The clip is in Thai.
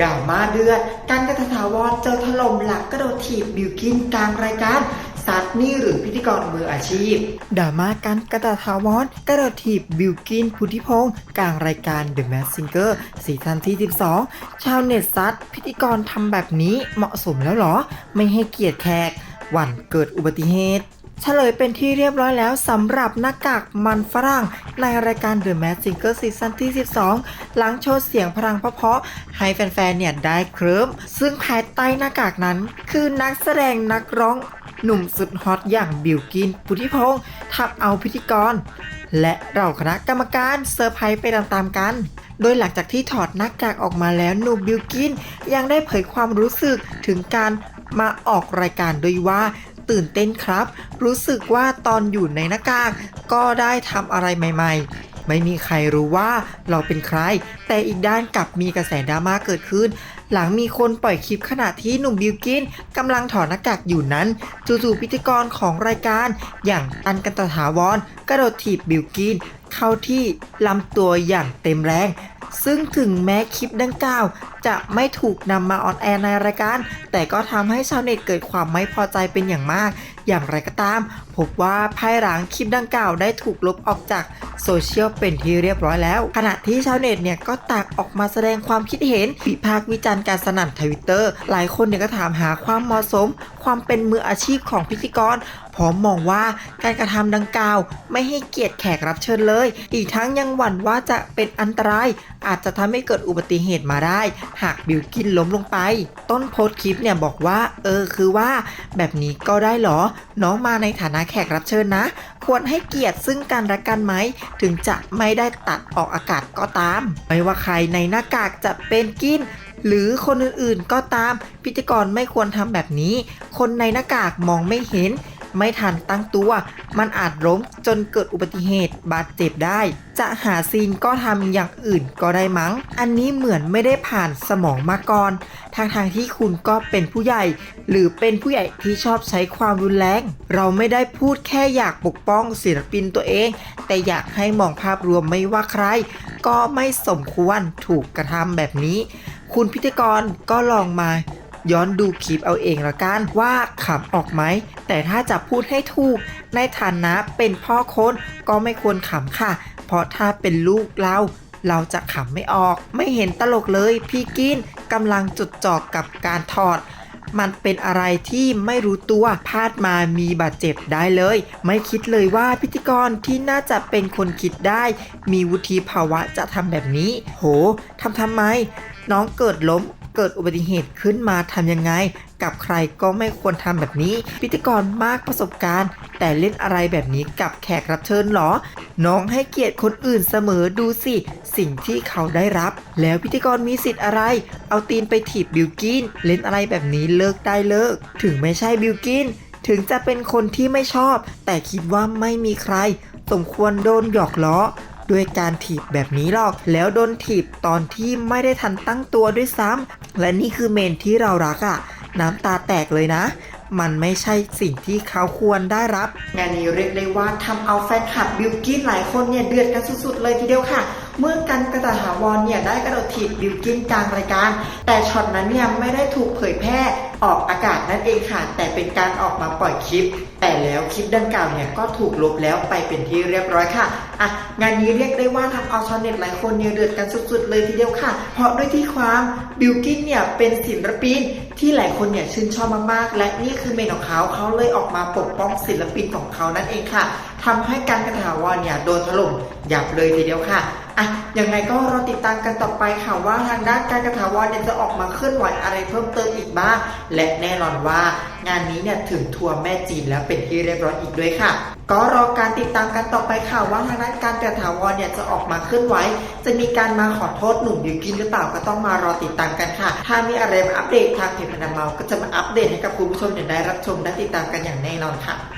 ดราม่าเดือดการกระถาวรเจอถล่มหลักกระโดดถีบบิวกินกลางรายการซัดนี่หรือพิธีกรมืออาชีพดราม่าการกระถาวรกระโดดถีบบิวกินพุทธิพงศ์กลางรายการ The Mask Singer ซีซั่นที่ 12 ชาวเน็ตซัดพิธีกรทำแบบนี้เหมาะสมแล้วเหรอ ไม่ให้เกียรติแขกหวันเกิดอุบัติเหตุ เฉลยเป็นที่เรียบร้อยแล้วสำหรับหน้ากากมันฝรั่ง ในรายการ The Mask Singer ซีซั่นที่ 12 หลังโชว์เสียงพลังเพราะๆให้แฟนๆ เนี่ยได้เคลิ้มซึ่งภายใต้หน้ากากนั้น คือนักแสดงนักร้องหนุ่มสุดฮอตอย่างบิวกินพุทธิพงศ์ทับเอาพิธีกร และเราคณะกรรมการเซอร์ไพรส์ไปตามๆกัน โดยหลังจากที่ถอดหน้ากากออกมาแล้วหนุ่มบิวกินยังได้เผยความรู้สึกถึงการมาออกรายการโดยว่าตื่นเต้นครับ รู้สึกว่าตอนอยู่ในหน้ากากก็ได้ทำอะไรใหม่ ๆ ไม่มีใครรู้ว่าเราเป็นใคร แต่อีกด้านกลับมีกระแสดราม่าเกิดขึ้น หลังมีคนปล่อยคลิปขณะที่หนุ่มบิวกินกำลังถอดหน้ากากอยู่นั้น จู่ๆพิธีกรของรายการ อย่างตันกันตถาวรกระโดดถีบบิวกินเข้าที่ลำตัวอย่างเต็มแรง ซึ่งถึงแม้คลิปดังกล่าว จะไม่ถูกนำมาออนแอร์ในรายการ แต่ก็ทำให้ชาวเน็ตเกิดความไม่พอใจเป็นอย่างมาก อย่างไรก็ตาม พบว่าภายหลังคลิปดังกล่าวได้ถูกลบออกจากโซเชียลเป็นที่เรียบร้อยแล้ว ขณะที่ชาวเน็ตเนี่ยก็ต่างออกมาแสดงความคิดเห็นวิพากษ์วิจารณ์การสนั่นทวิตเตอร์หลายคนเนี่ยก็ถามหาความเหมาะสม ความเป็นมืออาชีพของพิธีกร พร้อมมองว่าการกระทำดังกล่าว ไม่ให้เกียรติแขกรับเชิญเลย อีกทั้งยังหวั่นว่าจะเป็นอันตราย อาจจะทำให้เกิดอุบัติเหตุมาได้ หากบิวกินล้มลงไป ต้นโพสต์คลิปเนี่ยบอกว่า เออคือว่า แบบนี้ก็ได้เหรอ น้องมาในฐานะแขกรับเชิญนะ ควรให้เกียรติซึ่งกันและกันไหม ถึงจะไม่ได้ตัดออกอากาศก็ตาม ไม่ว่าใครในหน้ากากจะเป็นกิน หรือคนอื่นๆก็ตามพิธีกรไม่ควรทำแบบนี้ คนในหน้ากากมองไม่เห็น ไม่ทันตั้งตัว มันอาจล้มจนเกิดอุบัติเหตุบาดเจ็บได้ จะหาซีนก็ทำอย่างอื่นก็ได้มั้ง อันนี้เหมือนไม่ได้ผ่านสมองมาก่อนทางทางๆที่คุณก็เป็นผู้ใหญ่ หรือเป็นผู้ใหญ่ที่ชอบใช้ความรุนแรง เราไม่ได้พูดแค่อยากปกป้องศิลปินตัวเอง แต่อยากให้มองภาพรวมไม่ว่าใคร ก็ไม่สมควรถูกกระทำแบบนี้ คุณพิธีกรก็ลองมา ย้อนดูคลิปเอาเองละกันว่าขำออกไหม แต่ถ้าจะพูดให้ถูก ในฐานะเป็นพ่อคนก็ไม่ควรขำค่ะ เพราะถ้าเป็นลูกเรา เราจะขำไม่ออก ไม่เห็นตลกเลย พี่กินกำลังจุดจอกกับการถอด มันเป็นอะไรที่ไม่รู้ตัวพลาดมามีบาดเจ็บได้เลย ไม่คิดเลยว่าพิธีกรที่น่าจะเป็นคนคิดได้ มีวุฒิภาวะจะทำแบบนี้ โหทำทำไม น้องเกิดล้ม เกิดอุบัติเหตุขึ้นมาทำยังไง กับใครก็ไม่ควรทำแบบนี้ พิธีกรมากประสบการณ์ แต่เล่นอะไรแบบนี้กับแขกรับเชิญเหรอ น้องให้เกียรติคนอื่นเสมอดูสิ สิ่งที่เขาได้รับ แล้วพิธีกรมีสิทธิ์อะไร เอาตีนไปถีบบิวกินเล่นอะไรแบบนี้เลิกได้เลิก ถึงไม่ใช่บิวกินถึงจะเป็นคนที่ไม่ชอบ แต่คิดว่าไม่มีใคร สมควรโดนหยอกล้อด้วยการถีบแบบนี้หรอก แล้วโดนถีบตอนที่ไม่ได้ทันตั้งตัวด้วยซ้ำ และนี่คือเมนที่เรารักอะ่ะ น้ำตาแตกเลยนะ มันไม่ใช่สิ่งที่เขาควรได้รับ งานนี้เรียกได้ว่าทำเอาแฟนคลับบิวกินหลายคนเนี่ยเดือดกันสุดๆเลยทีเดียวค่ะ เมื่อกันกระตาหาวรเนี่ยได้กระโดดถีบบิวกินกลางรายการ แต่ช็อตนั้นเนี่ยไม่ได้ถูกเผยแพร่ออกอากาศนั่นเองค่ะ แต่เป็นการออกมาปล่อยคลิป แต่แล้วคลิปดังกล่าวเนี่ยก็ถูกลบแล้วไปเป็นที่เรียบร้อยค่ะอะงานนี้เรียกได้ว่าทำเอาชาวเน็ตหลายคนเนี่ยเดือดกันสุดๆเลยทีเดียวค่ะ เพราะด้วยที่ความบิวกินเนี่ยเป็นศิลปินที่หลายคนเนี่ยชื่นชอบมากๆ และนี่คือเมนของเขาเขาเลยออกมาปกป้องศิลปินของเขานั่นเองค่ะทำให้การกระถาวรเนี่ยโดนถล่มยับเลยทีเดียวค่ะอะยังไงก็รอติดตามกันต่อไปค่ะว่าทางด้านการกระถาวรเนี่ยจะออกมาเคลื่อนไหวอะไรเพิ่มเติมอีกบ้างและแน่นอนว่างานนี้เนี่ยถึงทัวร์แม่จีนแล้วเป็นที่เรียบร้อยอีกด้วยค่ะ ก็รอการติดตามกันต่อไปค่ะว่าทางด้านการกระถาวรเนี่ยจะออกมาเคลื่อนไหว จะมีการมาขอโทษหนุ่มบิวกินหรือเปล่าก็ต้องมารอติดตามกันค่ะ ถ้ามีอะไรมาอัปเดตทางเพจพนันเมาก็จะมาอัปเดตให้กับคุณผู้ชมได้รับชมและติดตามกันอย่างแน่นอนค่ะ